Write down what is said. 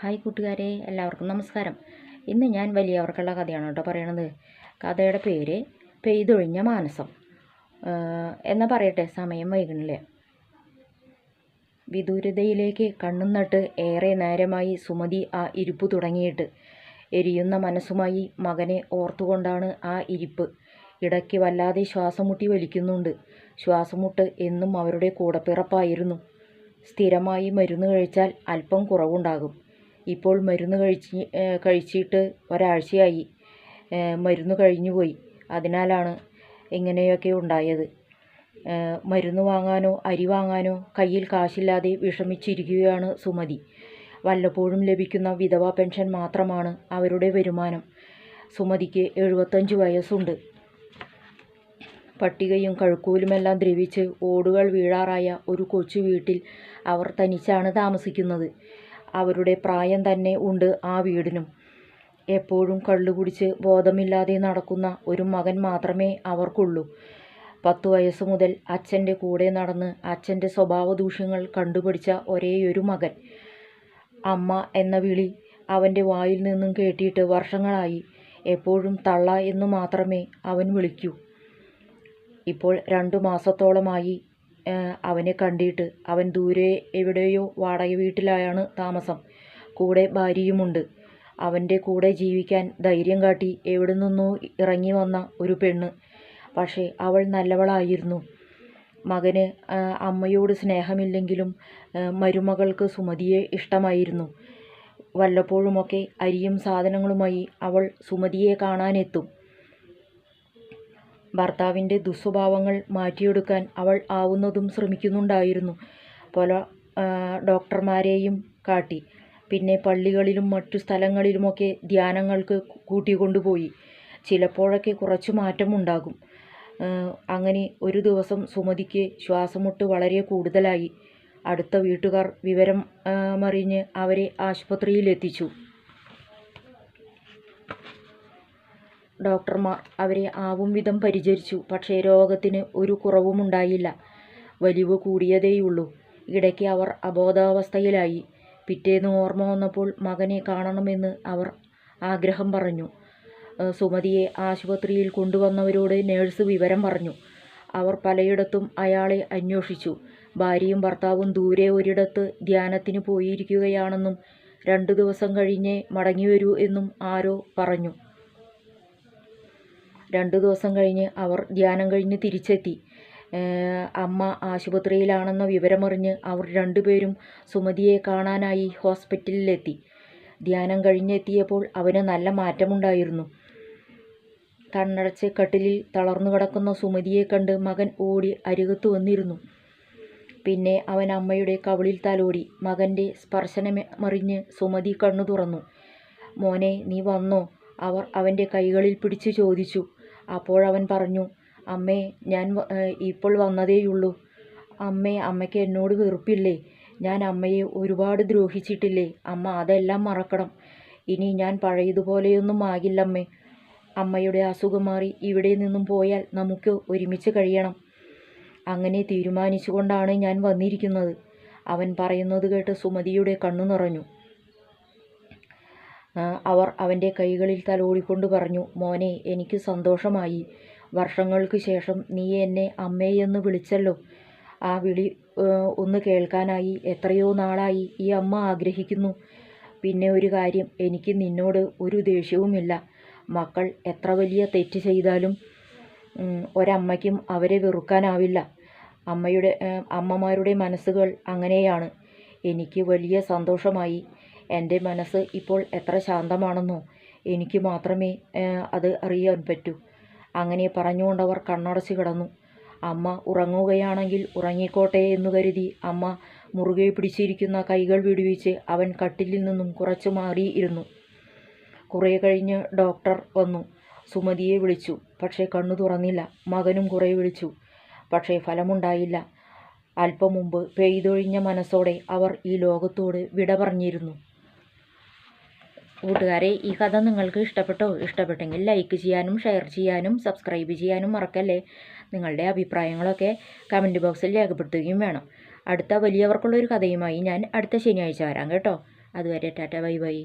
Hi കൂട്ടുകാരെ എല്ലാവർക്കും നമസ്കാരം. ഇന്ന് ഞാൻ വലിയവർക്കുള്ള കഥയാണ് കേട്ടോ പറയണത്. കഥയുടെ പേര് പെയ്തൊഴിഞ്ഞ മാനസം. എന്നാൽ പറയട്ടെ സമയം വൈകുന്നില്ലേ വിദൂരതയിലേക്ക് കണ്ണും നട്ട് ഏറെ നേരമായി സുമതി ആ ഇരിപ്പ് തുടങ്ങിയിട്ട് എരിയുന്ന മനസ്സുമായി മകനെ ഓർത്തുകൊണ്ടാണ് ആ ഇരിപ്പ്. ഇടയ്ക്ക് വല്ലാതെ ശ്വാസമുട്ടി വലിക്കുന്നുണ്ട്. ശ്വാസമുട്ട് എന്നും അവരുടെ കൂടപ്പിറപ്പായിരുന്നു. സ്ഥിരമായി മരുന്ന് കഴിച്ചാൽ അല്പം കുറവുണ്ടാകും. ഇപ്പോൾ മരുന്ന് കഴിച്ച് കഴിച്ചിട്ട് ഒരാഴ്ചയായി. മരുന്ന് കഴിഞ്ഞു പോയി. അതിനാലാണ് ഇങ്ങനെയൊക്കെ ഉണ്ടായത്. മരുന്ന് വാങ്ങാനോ അരി വാങ്ങാനോ കയ്യിൽ കാശില്ലാതെ വിഷമിച്ചിരിക്കുകയാണ് സുമതി. വല്ലപ്പോഴും ലഭിക്കുന്ന വിധവ പെൻഷൻ മാത്രമാണ് അവരുടെ വരുമാനം. സുമതിക്ക് എഴുപത്തഞ്ച് വയസ്സുണ്ട്. പട്ടികയും കഴുക്കൂലുമെല്ലാം ദ്രവിച്ച് ഓടുകൾ വീഴാറായ ഒരു കൊച്ചു വീട്ടിൽ അവർ തനിച്ചാണ് താമസിക്കുന്നത്. അവരുടെ പ്രായം തന്നെ ഉണ്ട് ആ വീടിനും. എപ്പോഴും കള്ളു കുടിച്ച് ബോധമില്ലാതെ നടക്കുന്ന ഒരു മകൻ മാത്രമേ അവർക്കുള്ളൂ. പത്തു വയസ്സ് മുതൽ അച്ഛന്റെ കൂടെ നടന്ന് അച്ഛന്റെ സ്വഭാവ ദൂഷ്യങ്ങൾ കണ്ടുപിടിച്ച ഒരേയൊരു മകൻ. അമ്മ എന്ന വിളി അവന്റെ വായിൽ നിന്നും കേട്ടിട്ട് വർഷങ്ങളായി. എപ്പോഴും തള്ള എന്ന് മാത്രമേ അവൻ വിളിക്കൂ. ഇപ്പോൾ രണ്ടു മാസത്തോളമായി അവനെ കണ്ടിട്ട് അവൻ ദൂരെ എവിടെയോ വാടക വീട്ടിലായാണ് താമസം. കൂടെ ഭാര്യയുമുണ്ട്. അവന്റെ കൂടെ ജീവിക്കാൻ ധൈര്യം കാട്ടി എവിടെ നിന്നോ ഇറങ്ങി വന്ന ഒരു പെണ്ണ്. പക്ഷേ അവൾ നല്ലവളായിരുന്നു. മകന് അമ്മയോട് സ്നേഹമില്ലെങ്കിലും മരുമകൾക്ക് സുമതിയെ ഇഷ്ടമായിരുന്നു. വല്ലപ്പോഴുമൊക്കെ അരിയും സാധനങ്ങളുമായി അവൾ സുമതിയെ കാണാനെത്തും. ഭർത്താവിന്റെ ദുസ്വഭാവങ്ങൾ മാറ്റിയെടുക്കാൻ അവൾ ആവുന്നതും ശ്രമിക്കുന്നുണ്ടായിരുന്നു. പല ഡോക്ടർമാരെയും കാട്ടി. പിന്നെ പള്ളികളിലും മറ്റു സ്ഥലങ്ങളിലുമൊക്കെ ധ്യാനങ്ങൾക്ക് കൂട്ടിക്കൊണ്ടുപോയി. ചിലപ്പോഴൊക്കെ കുറച്ച് മാറ്റമുണ്ടാകും. അങ്ങനെ ഒരു ദിവസം സുമതിക്ക് ശ്വാസമുട്ട് വളരെ കൂടുതലായി. അടുത്ത വീട്ടുകാർ വിവരം മറിഞ്ഞ് അവരെ ആശുപത്രിയിലെത്തിച്ചു. ഡോക്ടർമാർ അവരെ ആവും വിധം പരിചരിച്ചു. പക്ഷേ രോഗത്തിന് ഒരു കുറവുമുണ്ടായില്ല വലിവ് കൂടിയതേയുള്ളൂ. ഇടയ്ക്ക് അവർ അബോധാവസ്ഥയിലായി. പിറ്റേന്ന് ഓർമ്മ വന്നപ്പോൾ മകനെ കാണണമെന്ന് അവർ ആഗ്രഹം പറഞ്ഞു. സുമതിയെ ആശുപത്രിയിൽ കൊണ്ടുവന്നവരോട് നേഴ്സ് വിവരം പറഞ്ഞു. അവർ പലയിടത്തും അയാളെ അന്വേഷിച്ചു. ഭാര്യയും ഭർത്താവും ദൂരെ ഒരിടത്ത് ധ്യാനത്തിന് പോയിരിക്കുകയാണെന്നും രണ്ടു ദിവസം കഴിഞ്ഞേ മടങ്ങിവരൂ എന്നും ആരോ പറഞ്ഞു. രണ്ടു ദിവസം കഴിഞ്ഞ് അവർ ധ്യാനം കഴിഞ്ഞ് തിരിച്ചെത്തി. അമ്മ ആശുപത്രിയിലാണെന്ന വിവരമറിഞ്ഞ് അവർ രണ്ടുപേരും സുമതിയെ കാണാനായി ഹോസ്പിറ്റലിലെത്തി. ധ്യാനം കഴിഞ്ഞെത്തിയപ്പോൾ അവന് നല്ല മാറ്റമുണ്ടായിരുന്നു. കണ്ണടച്ച് കട്ടിലിൽ തളർന്നു കിടക്കുന്ന സുമതിയെ കണ്ട് മകൻ ഓടി അരികത്ത് വന്നിരുന്നു. പിന്നെ അവൻ അമ്മയുടെ കവിളിൽ തലോടി. മകന്റെ സ്പർശനമറിഞ്ഞ് സുമതി കണ്ണു തുറന്നു. മോനെ നീ വന്നോ? അവർ അവന്റെ കൈകളിൽ പിടിച്ചു ചോദിച്ചു. അപ്പോഴവൻ പറഞ്ഞു അമ്മേ ഞാൻ ഇപ്പോൾ വന്നതേയുള്ളൂ. അമ്മേ അമ്മയ്ക്ക് എന്നോട് വെറുപ്പില്ലേ? ഞാൻ അമ്മയെ ഒരുപാട് ദ്രോഹിച്ചിട്ടില്ലേ? അമ്മ അതെല്ലാം മറക്കണം. ഇനി ഞാൻ പഴയതുപോലെയൊന്നും ആകില്ലമ്മേ. അമ്മയുടെ അസുഖം മാറി ഇവിടെ നിന്നും പോയാൽ നമുക്ക് ഒരുമിച്ച് കഴിയണം. അങ്ങനെ തീരുമാനിച്ചുകൊണ്ടാണ് ഞാൻ വന്നിരിക്കുന്നത്. അവൻ പറയുന്നത് കേട്ട് സുമതിയുടെ കണ്ണു നിറഞ്ഞു. അവർ അവന്റെ കൈകളിൽ തലോടിക്കൊണ്ട് പറഞ്ഞു മോനെ എനിക്ക് സന്തോഷമായി. വർഷങ്ങൾക്ക് ശേഷം നീ എന്നെ അമ്മയെന്ന് വിളിച്ചല്ലോ. ആ വിളി ഒന്ന് കേൾക്കാനായി. എത്രയോ നാളായി ഈ അമ്മ ആഗ്രഹിക്കുന്നു. പിന്നെ ഒരു കാര്യം എനിക്ക് നിന്നോട് ഒരു ദേഷ്യവുമില്ല. മക്കൾ എത്ര വലിയ തെറ്റ് ചെയ്താലും ഒരമ്മയ്ക്കും അവരെ വെറുക്കാനാവില്ല. അമ്മയുടെ അമ്മമാരുടെ മനസ്സുകൾ അങ്ങനെയാണ്. എനിക്ക് വലിയ സന്തോഷമായി. എന്റെ മനസ്സ് ഇപ്പോൾ എത്ര ശാന്തമാണെന്നോ എനിക്ക് മാത്രമേ അത് അറിയാൻ പറ്റൂ. അങ്ങനെ പറഞ്ഞുകൊണ്ടവർ കണ്ണടച്ച് കിടന്നു. അമ്മ ഉറങ്ങുകയാണെങ്കിൽ ഉറങ്ങിക്കോട്ടെ എന്ന് കരുതി അമ്മ മുറുകെ പിടിച്ചിരിക്കുന്ന കൈകൾ വിടുവിച്ച് അവൻ കട്ടിലിൽ നിന്നും കുറച്ചു മാറിയിരുന്നു കുറേ കഴിഞ്ഞ് ഡോക്ടർ വന്നു. സുമതിയെ വിളിച്ചു. പക്ഷേ കണ്ണു തുറന്നില്ല. മകനും കുറേ വിളിച്ചു. പക്ഷേ ഫലമുണ്ടായില്ല. അല്പം മുമ്പ് പെയ്തൊഴിഞ്ഞ മനസ്സോടെ അവർ ഈ ലോകത്തോട് വിട പറഞ്ഞിരുന്നു കൂട്ടുകാരെ ഈ കഥ നിങ്ങൾക്ക് ഇഷ്ടപ്പെട്ടോ? ഇഷ്ടപ്പെട്ടെങ്കിൽ ലൈക്ക് ചെയ്യാനും ഷെയർ ചെയ്യാനും സബ്സ്ക്രൈബ് ചെയ്യാനും മറക്കല്ലേ? നിങ്ങളുടെ അഭിപ്രായങ്ങളൊക്കെ കമന്റ് ബോക്സിൽ രേഖപ്പെടുത്തുകയും വേണം. അടുത്ത വലിയവർക്കുള്ളൊരു കഥയുമായി ഞാൻ അടുത്ത ശനിയാഴ്ച വരാം കേട്ടോ. അതുവരെ ടാറ്റ ബൈ ബൈ.